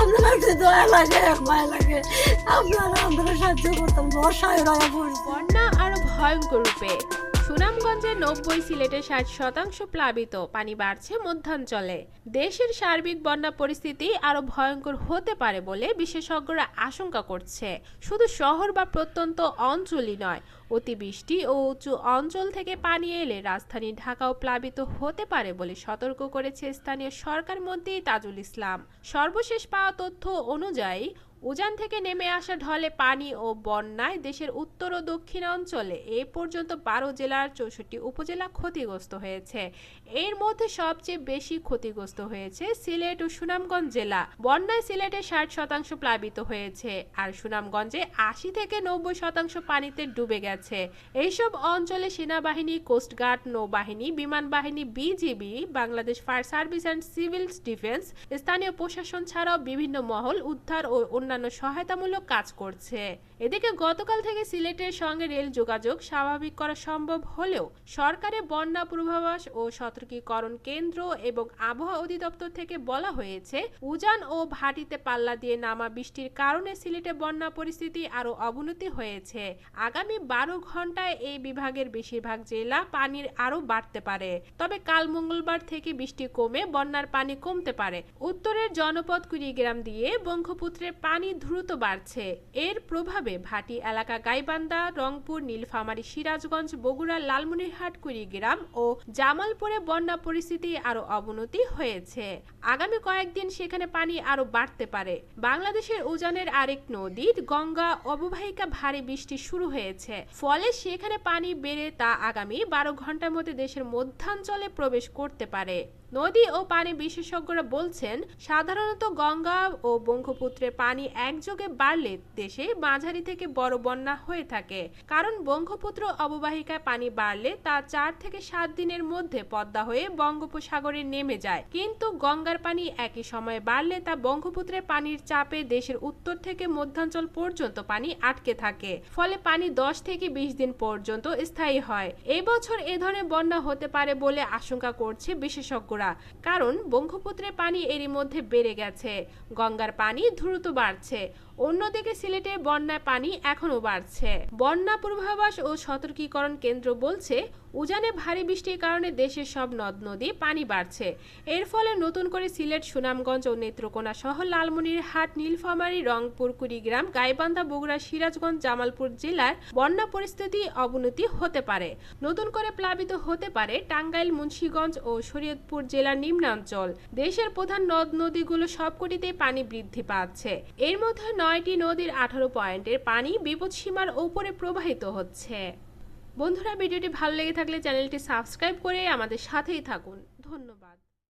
আপনার দয়া লাগে মায়া লাগে আপনারা আমরা সাহায্য করতাম বর্ষায় বন্যা আরও ভয়ঙ্কর রূপে। সুনামগঞ্জে নব্বই সিলেটে ষাট শতাংশ প্লাবিত, পানি বাড়ছে মধ্যাঞ্চলে। দেশের সার্বিক বন্যা পরিস্থিতি আরও ভয়ঙ্কর হতে পারে বলে বিশেষজ্ঞরা আশঙ্কা করছে। শুধু শহর বা প্রত্যন্ত অঞ্চলই নয়, অতিবৃষ্টি ও উঁচু অঞ্চল থেকে পানি এলে রাজধানী ঢাকাও প্লাবিত হতে পারে বলে সতর্ক করেছে স্থানীয় সরকার মন্ত্রী তাজুল ইসলাম। সর্বশেষ পাওয়া তথ্য অনুযায়ী উজান থেকে নেমে আসা ঢলে পানি ও বন্যায় দেশের উত্তর ও দক্ষিণ অঞ্চলে এ পর্যন্ত বারো জেলার চৌষট্টি উপজেলা ক্ষতিগ্রস্ত হয়েছে। এর মধ্যে সবচেয়ে বেশি ক্ষতিগ্রস্ত হয়েছে সিলেট ও সুনামগঞ্জ জেলা। বন্যায় সিলেটে ষাট শতাংশ প্লাবিত হয়েছে আর সুনামগঞ্জে আশি থেকে নব্বই শতাংশ পানিতে ডুবে গেছে। এইসব অঞ্চলে সেনাবাহিনী কোস্টগার্ড নৌবাহিনী, বিমান বাহিনী, BGB, Bangladesh fire service and civil defence, স্থানীয় প্রশাসন ছাড়াও বিভিন্ন মহল উদ্ধার ও অন্যান্য সহায়তামূলক কাজ করছে। এদিকে গতকাল থেকে সিলেটের সঙ্গে রেল যোগাযোগ স্বাভাবিক করা সম্ভব হলেও সরকারের বন্যা পূর্বাভাস ও সতর্কীকরণ কেন্দ্র এবং আবহাওয়া অধিদপ্তর থেকে বলা হয়েছে, উজান ও ভাটিতে পাল্লা দিয়ে নামা বৃষ্টির কারণে সিলেটে বন্যা পরিস্থিতি আরও অবনতি হয়েছে। আগামী বারো ঘন্টায় এই বিভাগের বেশিরভাগ জেলা পানির আরও বাড়তে পারে। তবে কাল মঙ্গলবার থেকে বৃষ্টি কমে বন্যার পানি কমতে পারে। উত্তরের জনপদ কুড়িগ্রাম দিয়ে ব্রহ্মপুত্রের পানি দ্রুত বাড়ছে। এর প্রভাবে ভাটি এলাকা গাইবান্ধা, রংপুর, নীলফামারী, সিরাজগঞ্জ, বগুড়া, লালমনিরহাট, কুড়িগ্রাম ও জামালপুরে বন্যা পরিস্থিতি আরও অবনতি হয়েছে। আগামী কয়েকদিন সেখানে পানি আরও বাড়তে পারে। বাংলাদেশের উজানের আরেক নদী, গঙ্গা, অববাহিকা ভারী বৃষ্টি শুরু হয়েছে। ফলে সেখানে পানি বেড়ে তা আগামী বারো ঘণ্টার মধ্যে দেশের মধ্যাঞ্চলে প্রবেশ করতে পারে। নদী ও পানি বিশেষজ্ঞরা বলছেন, সাধারণত গঙ্গা ও ব্রহ্মপুত্রের পানি একযোগে বাড়লে দেশে মাঝারি থেকে বড় বন্যা হয়ে থাকে। কারণ ব্রহ্মপুত্র অববাহিকায় পানি বাড়লে তা চার থেকে সাত দিনের মধ্যে পদ্মা হয়ে বঙ্গোপসাগরে নেমে যায়। কিন্তু গঙ্গার পানি একই সময়ে বাড়লে তা ব্রহ্মপুত্রের পানির চাপে দেশের উত্তর থেকে মধ্যাঞ্চল পর্যন্ত পানি আটকে থাকে। ফলে পানি দশ থেকে বিশ দিন পর্যন্ত স্থায়ী হয়। এই বছর এ ধরনের বন্যা হতে পারে বলে আশঙ্কা করছে বিশেষজ্ঞরা। কারণ বঙ্গপুত্রের পানি এরই মধ্যে বেড়ে গেছে। গঙ্গার পানি দ্রুত বাড়ছে। অন্যদিকে সিলেটে বন্যায় পানি এখনও বাড়ছে। বন্যা পূর্বাভাস ও সতর্কীকরণ কেন্দ্র বলছে, উজানে ভারী বৃষ্টির কারণে দেশের সব নদ, নদী পানি বাড়ছে। এর ফলে নতুন করে সিলেট, সুনামগঞ্জ ও নেত্রকোনা সহ লালমনিরহাট নীলফামারী, রংপুর, কুড়িগ্রাম, গাইবান্ধা, বগুড়া, সিরাজগঞ্জ, জামালপুর জেলার বন্যা পরিস্থিতি অবনতি হতে পারে। নতুন করে প্লাবিত হতে পারে টাঙ্গাইল, মুন্সীগঞ্জ ও শরীয়তপুর জেলার নিম্নাঞ্চল। দেশের প্রধান নদ, নদীগুলো সবকটিতে পানি বৃদ্ধি পাচ্ছে। এর মধ্যে নয়টি নদীর আঠারো পয়েন্টের পানি বিপদসীমার ওপরে প্রবাহিত হচ্ছে। বন্ধুরা, ভিডিওটি ভালো লেগে থাকলে চ্যানেলটি সাবস্ক্রাইব করে আমাদের সাথেই থাকুন। ধন্যবাদ।